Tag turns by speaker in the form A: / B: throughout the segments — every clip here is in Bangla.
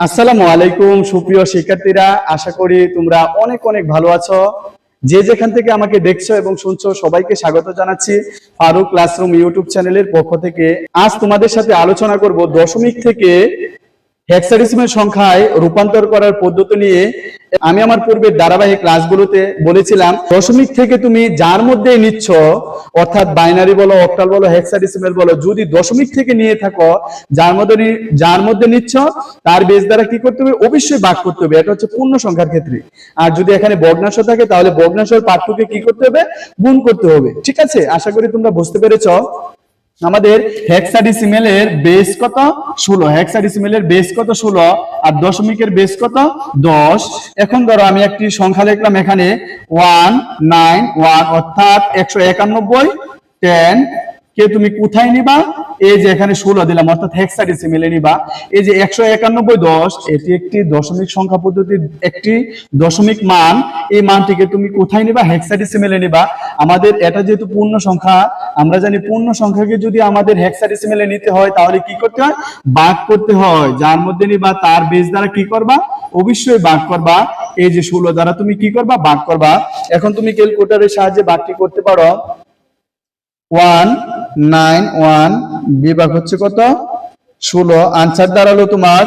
A: আসসালামু আলাইকুম, সুপ্রিয় শিক্ষার্থীরা। আশা করি তোমরা অনেক অনেক ভালো আছো। যে যেখান থেকে আমাকে দেখছ এবং শুনছো, সবাইকে স্বাগত জানাচ্ছি ফারুক ক্লাসরুম ইউটিউব চ্যানেলের পক্ষ থেকে। আজ তোমাদের সাথে আলোচনা করব দশমিক থেকে হেক্সাডেসিমেল সংখ্যায় রূপান্তর করার পদ্ধতি নিয়ে। আমি আমার পূর্বের ধারাবাহিক ক্লাসগুলোতে বলেছিলাম, দশমিক থেকে তুমি যার মধ্যে নিচ্ছ, অর্থাৎ বাইনারি বলো, অক্টাল বলো, হেক্সাডেসিমেল বলো, যদি দশমিক থেকে নিয়ে থাকো, যার মধ্যে যার মধ্যে নিচ্ছ, তার বেস দ্বারা কি করতে হবে? অবশ্যই ভাগ করতে হবে, এটা হচ্ছে পূর্ণ সংখ্যার ক্ষেত্রে। আর যদি এখানে ভগ্নাংশ থাকে, তাহলে ভগ্নাংশের পার্থক্যকে কি করতে হবে? গুণ করতে হবে। ঠিক আছে? আশা করি তোমরা বুঝতে পেরেছ। আমাদের হেক্সাডিসিমেলের বেস কত? ষোলো। হেক্সাডিসিমেলের বেস কত? ষোলো। আর দশমিকের বেস কত? দশ। এখন ধরো আমি একটি সংখ্যা লিখলাম এখানে ওয়ান নাইন ওয়ান অর্থাৎ একশো একানব্বই টেন কে তুমি কোথায় নিবা? এই যে এখানে ষোলো দিলাম, অর্থাৎ হেক্সাডেসিমেলে নিবা। এই যে একশো একানব্বই দশ, এটি একটি দশমিক সংখ্যা পদ্ধতির একটি দশমিক মান। এই মানটিকে তুমি কোথায় নিবা? হেক্সাডেসিমেলে নিবা। আমাদের এটা যেহেতু পূর্ণ সংখ্যা, আমরা জানি পূর্ণ সংখ্যাকে যদি আমাদের হেক্সাডেসিমেলে নিতে হয়, তাহলে কি করতে হয়? ভাগ করতে হয়। যার মধ্যে নিবা, তার বেস দ্বারা কি করবা? অবশ্যই ভাগ করবা। এই যে ষোলো দ্বারা তুমি কি করবা? ভাগ করবা। এখন তুমি ক্যালকুলেটারের সাহায্যে ভাগটি করতে পারো। ওয়ান নাইন ওয়ান, বিভাগ হচ্ছে কত? ষোলো। আনসার দাঁড়াল তোমার?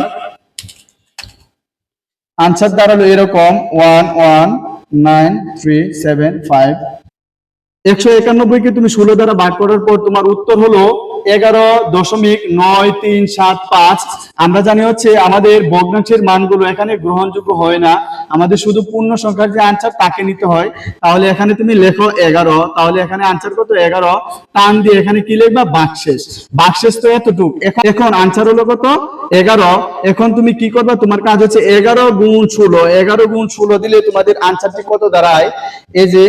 A: আনসার দাঁড়াল এরকম, one one, nine, three, seven, five. একশো একানব্বই কে তুমি ষোলো দ্বারা ভাগ করার পর তোমার উত্তর হলো এগারো দশমিক নয় তিন সাত পাঁচ। আমরা জানি হচ্ছে আমাদের ভগ্নাংশের মানগুলো এখানে গ্রহণযোগ্য হয় না। আমাদের শুধু পূর্ণ সংখ্যার যে আনসার তাকে নিতে হয়। তাহলে এখানে তুমি লেখো এগারো। তাহলে এখানে আনসার কত? এগারো। টান দিয়ে এখানে কি লিখবা? বাকশেষ। বাকশেষ তো এতটুক। এখন আনসার হলো কত? এগারো। এখন তুমি কি করবা? তোমার কাজ হচ্ছে এগারো গুণ ষোলো। এগারো গুণ ষোলো দিলে তোমাদের আনসারটি কত দাঁড়ায়? এই যে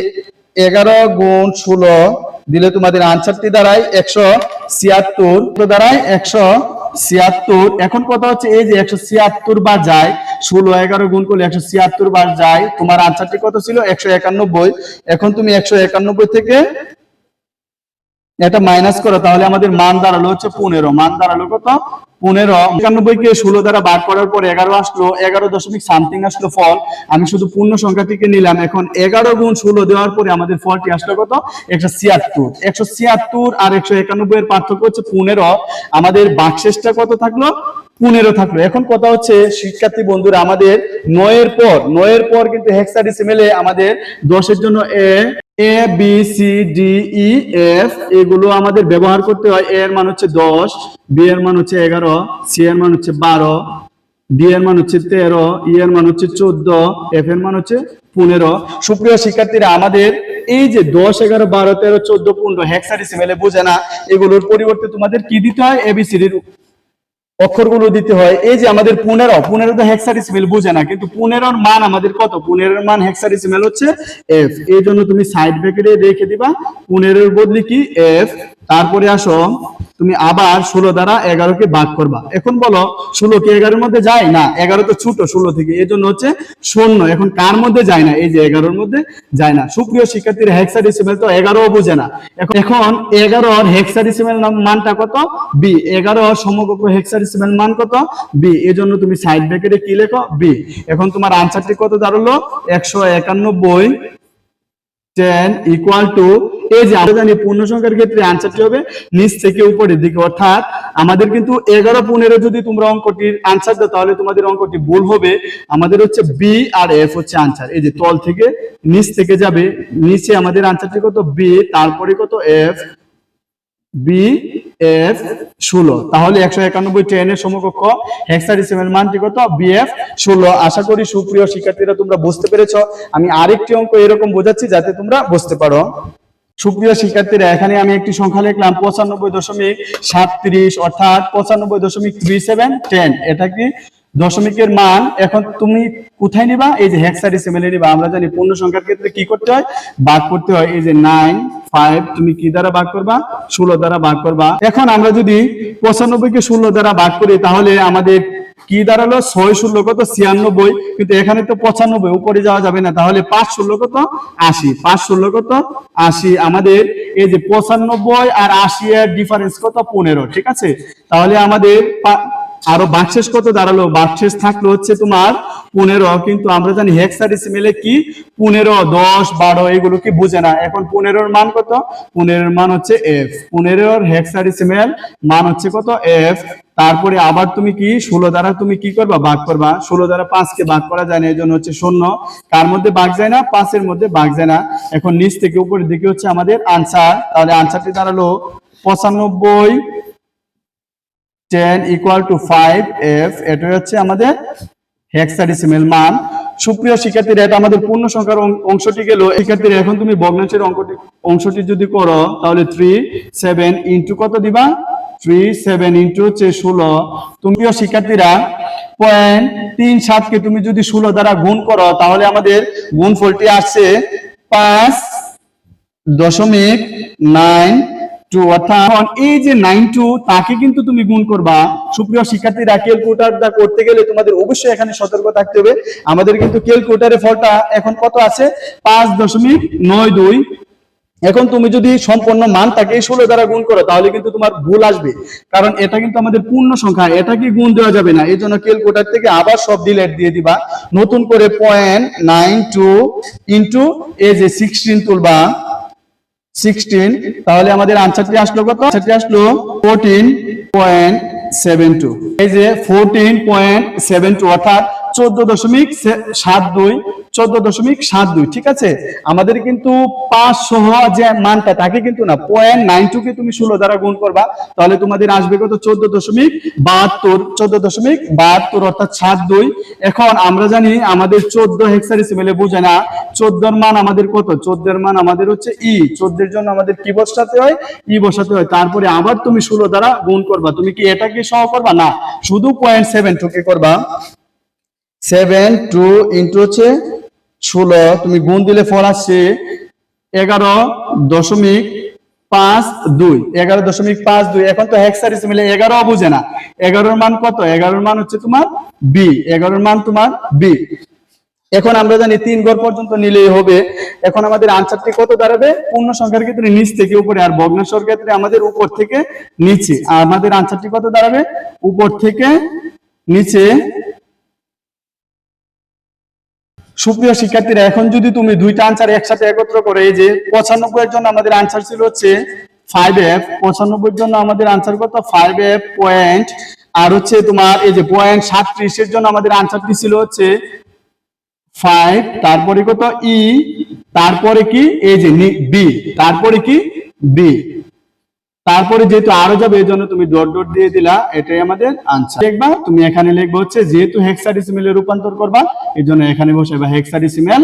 A: এগারো গুণ ষোলো দিলে তোমাদের আনসারটি দাঁড়ায় একশো ছিয়াত্তর। দাঁড়ায় একশো ছিয়াত্তর। এখন কথা হচ্ছে এই যে একশো ছিয়াত্তর বার যায়, ষোলো, এগারো গুণ করলে একশো ছিয়াত্তর বার যায়, তোমার আনসারটি কত ছিল? একশো একানব্বই। এখন তুমি একশো একানব্বই থেকে এটা মাইনাস করো, তাহলে আমাদের মান দাঁড়াল হচ্ছে পনেরো। মান দাঁড়াল কত? পনেরো। একানব্বই কে ষোলো দ্বারা বার করার পর এগারো আসলো, এগারো দশমিক সামথিং আসলো ফল। আমি শুধু পূর্ণ সংখ্যাটিকে নিলাম, এখন এগারো গুণ ষোলো দেওয়ার পরে আমাদের ফলটি আসলো কত? একশো ছিয়াত্তর। একশো ছিয়াত্তর আর একশো একানব্বই এর পার্থক্য হচ্ছে পনেরো। আমাদের বাকশেষটা কত থাকল? পনেরো থাকল। এখন কথা হচ্ছে, শিক্ষার্থী বন্ধুরা, আমাদের নয়ের পর নয়ের পর কিন্তু হেক্সাডেসিমেলে আমাদের দশের জন্য A A B C D E F এগুলো আমাদের ব্যবহার করতে হয়। এর মান হচ্ছে দশ বি এর মান হচ্ছে এগারো সি এর মান হচ্ছে বারো ডি এর মান হচ্ছে তেরো ই এর মান হচ্ছে চোদ্দ এফ এর মান হচ্ছে পনেরো। সুপ্রিয় শিক্ষার্থীরা, আমাদের এই যে দশ, এগারো, বারো, তেরো, চোদ্দ, পনেরো হেক্সাডেসিমেলে বোঝে না, এগুলোর পরিবর্তে তোমাদের কি দিতে হয়? এবিসিডির অক্ষরগুলো দিতে হয়। এই যে আমাদের পনেরো পনেরো তো হেক্সাডেসিমেল বুঝে না, কিন্তু পনেরোর মান আমাদের কত? পনেরোর মান হেক্সাডেসিমেল হচ্ছে এফ এই জন্য তুমি সাইড ব্রেকেটে রেখে দিবা। পনেরোর বদলি কি? এফ তারপরে আসো তুমি আবার ষোলো দ্বারা এগারোকে ভাগ করবা। এখন বলো, ষোলো কি এগারোর মধ্যে যায়? না, এগারো তো ছোট, ষোলো থেকে। এই জন্য হচ্ছে শূন্য। এখন কার মধ্যে যায় না? এই যে এগারোর মধ্যে যায় না। সুপ্রিয় শিক্ষার্থীরা হেক্সাডেসিমেল তো এগারো বুঝে না। এখন এগারোর হেক্সাডেসিমেল মানটা কত? বি এগারোর সমকক্ষ হেক্সাডেসিমেল মান কত? বি এই জন্য তুমি সাইড ব্র্যাকেটে কি লেখো? বি এখন তোমার আনসারটি কত দাঁড়াল? একশো একানব্বই টেন ইকুয়াল টু এই যে আমরা জানি পূর্ণ সংখ্যার ক্ষেত্রে আনসারটি হবে? নিচ থেকে উপরের দিকে, অর্থাৎ আমাদের কিন্তু এগারো পনেরো যদি তোমরা অঙ্কটির আনসার দাও, তাহলে তোমাদের অঙ্কটি ভুল হবে। আমাদের হচ্ছে বি আর এফ হচ্ছে আনসার এই যে তল থেকে নিচ থেকে যাবে, নিচে আমাদের আনসারটি কত? বি তারপরে কত? এফ বি এফ ষোলো। তাহলে একশো একানব্বই ট্রেনের সমকক্ষ হেক্সাডিসিমের মানটি কত? বিএফ ষোলো। আশা করি সুপ্রিয় শিক্ষার্থীরা তোমরা বুঝতে পেরেছ। আমি আরেকটি অঙ্ক এরকম বোঝাচ্ছি যাতে তোমরা বুঝতে পারো। সুপ্রিয় শিক্ষার্থীরা, এখানে আমি একটি সংখ্যা লিখলাম, পঁচানব্বই দশমিক সাতত্রিশ, অর্থাৎ পঁচানব্বই দশমিক থ্রি সেভেন টেন এটা কি? দশমিকের মান, এখন তুমি কোথায় নিবা? এই যে হেক্সাডেসিমেলে নিবা। আমরা জানি পূর্ণ সংখ্যার ক্ষেত্রে কি করতে হয়? ভাগ করতে হয়। এই যে নাইন ফাইভ তুমি কি দ্বারা ভাগ করবা? ষোলো দ্বারা ভাগ করবা। এখন আমরা যদি পঁচানব্বই কে ষোলো দ্বারা ভাগ করি, তাহলে আমাদের কি দাঁড়াল? ছয় ষোলো কত? ছিয়ানব্বই। কিন্তু এখানে তো পঁচানব্বই, উপরে যাওয়া যাবে না। তাহলে পাঁচ ষোলো কত? আশি। পাঁচ ষোলো কত? আশি। আমাদের এই যে পঁচানব্বই আর আশি এর ডিফারেন্স কত? পনেরো। ঠিক আছে? তাহলে আমাদের আরও বাকশেষ কত দাঁড়াল? বাকশেষ থাকল হচ্ছে তোমার পনেরো। কিন্তু আমরা জানি হেক্সাডেসিমেলে কি? পনেরো, দশ, বারো, এগুলো কি বুঝে না। এখন পনেরোর মান কত? পনেরোর মান হচ্ছে এফ পনেরোর হেক্সাডেসিমেল মান হচ্ছে কত? এফ তারপরে আবার তুমি কি? ষোলো দ্বারা তুমি কি করবা? ভাগ করবা। ষোলো দ্বারা পাঁচকে ভাগ করা যায় না এই জন্য হচ্ছে শূন্য। কার মধ্যে ভাগ যায় না? পাঁচের মধ্যে ভাগ যায় না। এখন নিচ থেকে উপরের দিকে হচ্ছে আমাদের আনসার তাহলে আনসারটি দাঁড়াল পঁচানব্বই ten equal to five F এটা হচ্ছে আমাদের হেক্সাডেসিমেল মান। সুপ্রিয় শিক্ষার্থীরা, এটা আমাদের পূর্ণ সংখ্যার অংশটি গেল। শিক্ষার্থীরা, এখন তুমি ভগ্নাংশের অঙ্কটি অংশটি যদি করো, তাহলে থ্রি সেভেন ইন্টু কত দিবা? থ্রি সেভেন ইন্টু হচ্ছে ষোলো। তুমিও শিক্ষার্থীরা পয়েন্ট তিন সাতকে তুমি যদি ষোলো দ্বারা গুণ করো, তাহলে আমাদের গুণফলটি আসছে পাঁচ দশমিক নাইন টু অর্থাৎ এই যে নাইন টু তাকে কিন্তু তুমি গুণ করবা। সুপ্রিয় শিক্ষার্থীরা ক্যালকুলেটারটা করতে গেলে তোমাদের অবশ্যই এখানে সতর্ক থাকতে হবে। আমাদের কিন্তু ক্যালকুলেটারের ফলটা এখন কত আছে? পাঁচ দশমিক নয় দুই। এখন তুমি যদি সম্পূর্ণ মান তাকে ষোলো দ্বারা গুণ করো, তাহলে কিন্তু তোমার ভুল আসবে। কারণ এটা কিন্তু আমাদের পূর্ণ সংখ্যা, এটাকে গুণ দেওয়া যাবে না। এই জন্য ক্যালকুলেটার থেকে আবার সব ডিলেট দিয়ে দিবা। নতুন করে পয়েন্ট নাইন টু ইন্টু এই যে সিক্সটিন তুলবা। সিক্সটিন তাহলে আমাদের আনসারটি আসলো কত? আনসারটি আসলো? ফোরটিন পয়েন্ট সেভেন টু এই যে ফোরটিন পয়েন্ট সেভেন টু অর্থাৎ চোদ্দ দশমিক সাত দুই, চোদ্দ দশমিক সাত দুই, ঠিক আছে? আমাদের কিন্তু পাঁচ সহ যে মানটা, তাকে কিন্তু না পয়েন্ট নাইন তুমি ষোলো দ্বারা গুণ করবা, তাহলে তোমাদের আসবে কত? চোদ্দ দশমিক বাহাত্তর, চোদ্দ দশমিক বাহাত্তর, অর্থাৎ সাত দুই। এখন আমরা জানি আমাদের চোদ্দ হেক্সাডেসিমেলে বোঝে না চোদ্দর মান আমাদের কত? চোদ্দের মান আমাদের হচ্ছে ই। চোদ্দের জন্য আমাদের কি বসাতে হয়? ই বসাতে হয়। তারপরে আবার তুমি ষোলো দ্বারা গুণ করবা। তুমি কি এটাকে সহ করবা? না। শুধু পয়েন্ট সেভেন টু কে করবা। সেভেন টু ইন্টু হচ্ছে ষোলো। তুমি গুণ দিলে ফল আসছে এগারো দশমিক পাঁচ দুই। এগারো দশমিক পাঁচ দুই। এখন তো হেক্সারিস মিলে এগারো বুঝে না। এগারোর মান কত? এগারোর মান হচ্ছে তোমার বি এগারোর মান তোমার বি এখন আমরা জানি তিন ঘর পর্যন্ত নিলেই হবে। এখন আমাদের আনসারটি কত দাঁড়াবে? পূর্ণ সংখ্যার ক্ষেত্রে নিচ থেকে উপরে আর ভগ্নাংশের ক্ষেত্রে আমাদের উপর থেকে নিচে। আর আমাদের আনসারটি কত দাঁড়াবে? উপর থেকে নিচে। সুপ্রিয় শিক্ষার্থীরা, এখন যদি তুমি দুইটা আনসার একসাথে একত্র করে, এই যে পঁচানব্বই এর জন্য আমাদের আনসার ছিল হচ্ছে ফাইভ এফ পঁচানব্বই জন্য আমাদের আনসার কত? ফাইভ এফ পয়েন্ট আর হচ্ছে তোমার এই যে পয়েন্ট সাতত্রিশ এর জন্য আমাদের আনসারটি ছিল হচ্ছে ফাইভ তারপরে কত? ই তারপরে কি? এই যে বি তারপরে কি? বি তারপরে যেহেতু আরও যাবে, এই জন্য তুমি ডট ডট দিয়ে দিলা, এটাই আমাদের আনসার দেখবা, তুমি এখানে লিখব হচ্ছে, যেহেতু হেক্সাডেসিমেলে রূপান্তর করবা, এই জন্য এখানে বসে বা হেক্সাডেসিমেল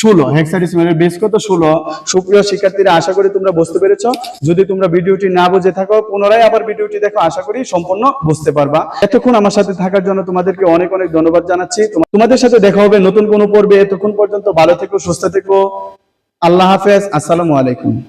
A: ষোলো। হেক্সাডেসিমেলের বেস কত? ষোলো। সুপ্রিয় শিক্ষার্থীরা, আশা করি তোমরা বুঝতে পেরেছ। যদি তোমরা ভিডিওটি না বুঝে থাকো, পুনরায় আবার ভিডিওটি দেখো, আশা করি সম্পূর্ণ বুঝতে পারবা। এতক্ষণ আমার সাথে থাকার জন্য তোমাদেরকে অনেক অনেক ধন্যবাদ জানাচ্ছি। তোমা- তোমাদের সাথে দেখা হবে নতুন কোনো পর্বে। এতক্ষণ পর্যন্ত ভালো থেকো, সুস্থ থেকো। আল্লাহ হাফেজ। আসসালামু আলাইকুম।